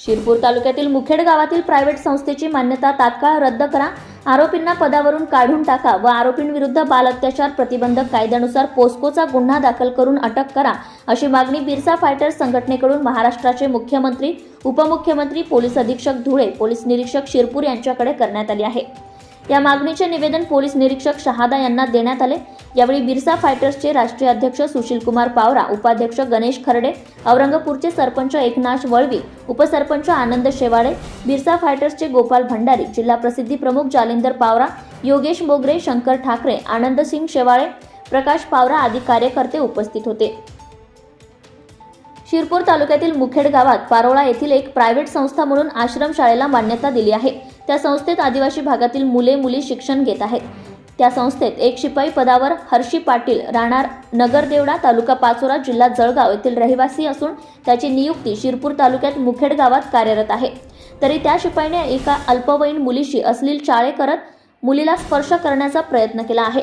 शिरपूर तालुक्यातील मुखेड गावातील प्रायव्हेट संस्थेची मान्यता तात्काळ रद्द करा. आरोपींना पदावरून काढून टाका व आरोपींविरुद्ध बाल अत्याचार प्रतिबंधक कायद्यानुसार पोस्कोचा गुन्हा दाखल करून अटक करा अशी मागणी बिरसा फायटर्स संघटनेकडून महाराष्ट्राचे मुख्यमंत्री उपमुख्यमंत्री पोलीस अधीक्षक धुळे पोलीस निरीक्षक शिरपूर यांच्याकडे करण्यात आली आहे. या मागणीचे निवेदन पोलीस निरीक्षक शहादा यांना देण्यात आले. यावेळी बिरसा फायटर्सचे राष्ट्रीय अध्यक्ष सुशील कुमार पावरा उपाध्यक्ष गणेश खर्डे औरंगपूरचे सरपंच एकनाश वळवी उपसरपंच आनंद शेवाळे बिरसा फायटर्सचे गोपाल भंडारी जिल्हा प्रसिद्धी प्रमुख जालिंदर पावरा योगेश मोगरे शंकर ठाकरे आनंद सिंग शेवाळे प्रकाश पावरा आदी कार्यकर्ते उपस्थित होते. शिरपूर तालुक्यातील मुखेड गावात पारोळा येथील एक प्रायव्हेट संस्था म्हणून आश्रमशाळेला मान्यता दिली आहे. त्या संस्थेत आदिवासी भागातील मुले मुली शिक्षण घेत आहेत. त्या संस्थेत एक शिपाई पदावर हर्षी पाटील राहणार नगरदेवडा तालुका पाचोरा जिल्हा जळगाव येथील रहिवासी असून त्याची नियुक्ती शिरपूर तालुक्यात मुखेड गावात कार्यरत आहे. तरी त्या शिपाईने एका अल्पवयीन मुलीशी अश्लील चाळे करत मुलीला स्पर्श करण्याचा प्रयत्न केला आहे.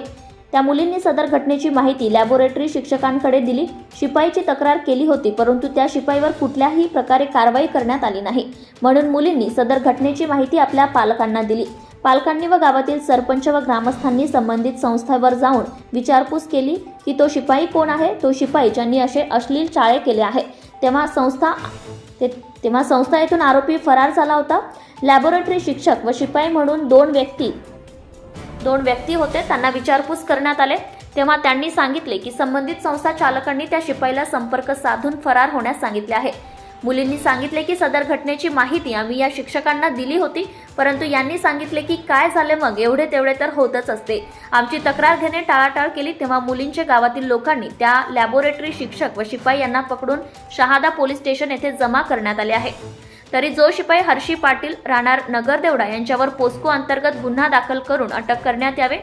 त्या मुलींनी सदर घटनेची माहिती लॅबोरेटरी शिक्षकांकडे दिली. शिपाईची तक्रार केली होती परंतु त्या शिपाईवर कुठल्याही प्रकारे कारवाई करण्यात आली नाही. म्हणून मुलींनी सदर घटनेची माहिती आपल्या पालकांना दिली. पालकांनी व गावातील सरपंच व ग्रामस्थांनी संबंधित संस्थेवर जाऊन विचारपूस केली की तो शिपाई कोण आहे? तो शिपाई ज्यांनी असे अश्लील चाळे केले आहे. तेव्हा संस्था ते तेव्हा संस्था येथून आरोपी फरार झाला होता. लॅबोरेटरी शिक्षक व शिपाई म्हणून दोन व्यक्ती दोन व्यक्ती होते त्यांना विचारपूस करण्यात आले. तेव्हा त्यांनी सांगितले की संबंधित संस्था चालकांनी त्या शिपाईला संपर्क साधून फरार होण्यास सांगितले आहे. मुलींनी सांगितले की सदर घटनेची माहिती आम्ही या शिक्षकांना दिली होती परंतु यांनी सांगितले की काय झाले मग? एवढे तेवढे तर होतच असते. आमची तक्रार घेणे टाळाटाळ केली तेव्हा मुलींच्या गावातील लोकांनी त्या लॅबोरेटरी शिक्षक व शिपाई यांना पकडून शहादा पोलीस स्टेशन येथे जमा करण्यात आले आहे. तरी जो शिपाई हर्षी पाटील राहणार नगरदेवडा यांच्यावर पोस्को अंतर्गत गुन्हा दाखल करून अटक करण्यात यावे.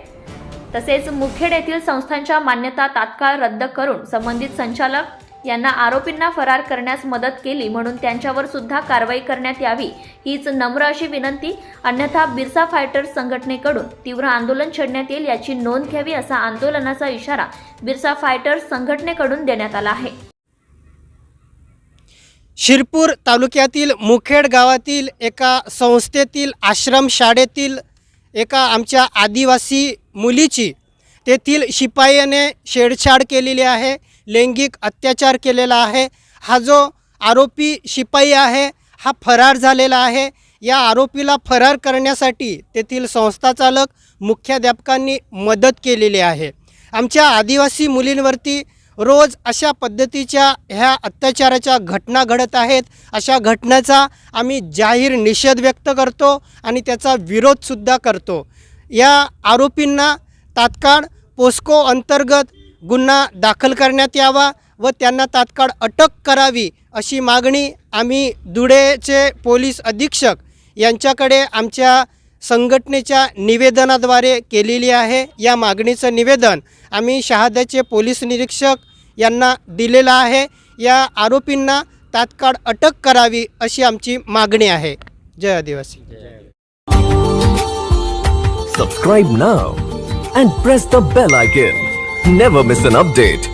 तसेच मुखेड येथील संस्थांच्या मान्यता तात्काळ रद्द करून संबंधित संचालक यांना आरोपींना फरार करण्यास मदत केली म्हणून त्यांच्यावर सुद्धा कारवाई करण्यात यावी हीच नम्र अशी विनंती. अन्यथा बिरसा फायटर्स संघटनेकडून तीव्र आंदोलन छेडण्यात येईल याची नोंद घ्यावी असा आंदोलनाचा इशारा बिरसा फायटर्स संघटनेकडून देण्यात आला आहे. शिरपूर तालुक्यातील मुखेड गावातील एका संस्थेतील आश्रमशाळेतील एका आमच्या आदिवासी मुलीची तेथील शिपायाने छेडछाड केलेली आहे लैंगिक अत्याचार केलेला आहे. हा जो आरोपी शिपाई आहे हा फरार झालेला आहे. या आरोपीला फरार करण्यासाठी तेथील संस्थाचालक मुख्याध्यापकांनी मदत केलेली आहे. आमच्या आदिवासी मुलींवरती रोज अशा पद्धतीच्या ह्या अत्याचाराच्या घटना घडत आहेत. अशा घटनेचा आम्ही जाहीर निषेध व्यक्त करतो आणि त्याचा विरोधसुद्धा करतो. या आरोपींना तात्काळ पोस्को अंतर्गत गुन्हा दाखल करण्यात यावा व त्यांना तात्काळ अटक करावी अशी मागणी आम्ही धुळेचे पोलीस अधीक्षक यांच्याकडे आमच्या संघटनेच्या निवेदनाद्वारे केलेली आहे. या मागणीचं निवेदन आम्ही शहाद्याचे पोलीस निरीक्षक यांना दिलेलं आहे. या आरोपींना तात्काळ अटक करावी अशी आमची मागणी आहे. जय आदिवासी. Subscribe now and press the bell icon never miss an update